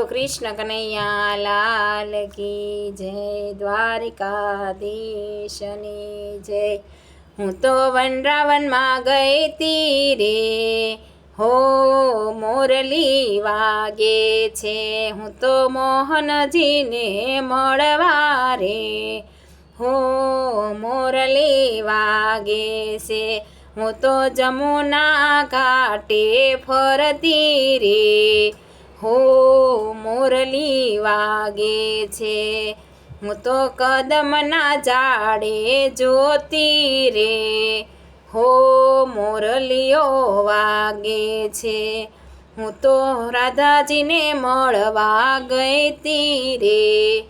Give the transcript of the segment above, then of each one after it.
બોલો કૃષ્ણ કનૈયા લાલ કી જય, દ્વારિકાધીશની જય. હું તો વનરાવનમાં ગઈ તી રે, હો મોરલી વાગે છે. હું તો મોહનજીને મળવા રે, હો મોરલી વાગે છે. હું તો જમુના ઘાટે ફરતી રે હો મોરલી વાગે છે. હું તો કદમના જાડે જોતી રે. હો મોરલીઓ વાગે છે. હું તો રાધાજીને મળવા ગઈ તી રે.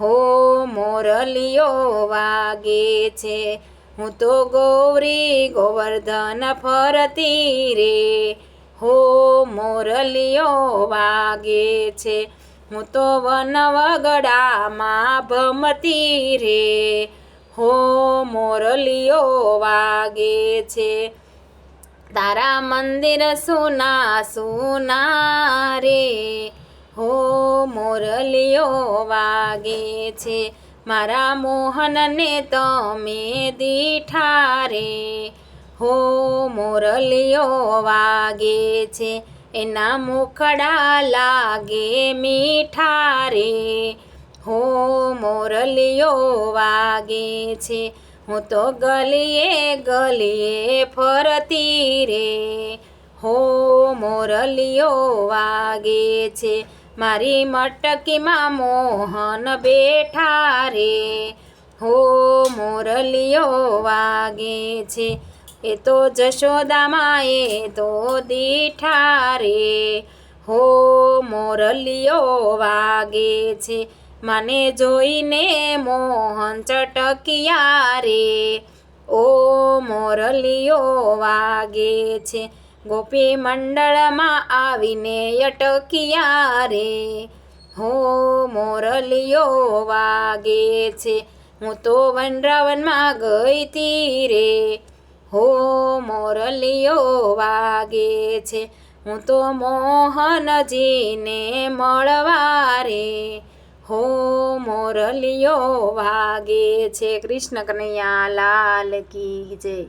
હો મોરલીઓ વાગે છે. હું તો ગૌરી ગોવર્ધન ફરતી રે. હો મોરલીઓ વાગે છે. હું તો વનવગડામાં ભમતી રે. હો મોરલીઓ વાગે છે. તારા મંદિર સુના સુના રે. હો મોરલીઓ વાગે છે. મારા મોહનને તમે દીઠા રે. હો મોરલીઓ વાગે છે, એના મુખડા લાગે મીઠા રે. હો મોરલીઓ વાગે છે, હું તો ગલીએ ગલીએ ફરતી રે. હો મોરલીઓ વાગે છે, મારી મટકીમાં મોહન બેઠા રે. હો મોરલીઓ વાગે છે એ તો જશોદા માએ તો દીઠા રે હો મોરલીઓ વાગે છે. મને જોઈને મોહન ચટકિયા રે ઓ મોરલીઓ વાગે છે. ગોપી મંડળમાં આવીને અટકિયા રે હો મોરલીઓ વાગે છે. હું તો વનરાવનમાં ગઈ તી રે. હો મોરલીઓ વાગે છે. હું તો મોહનજીને મળવા રે. હો મોરલીઓ વાગે છે. કૃષ્ણ કનૈયા લાલ કી જય.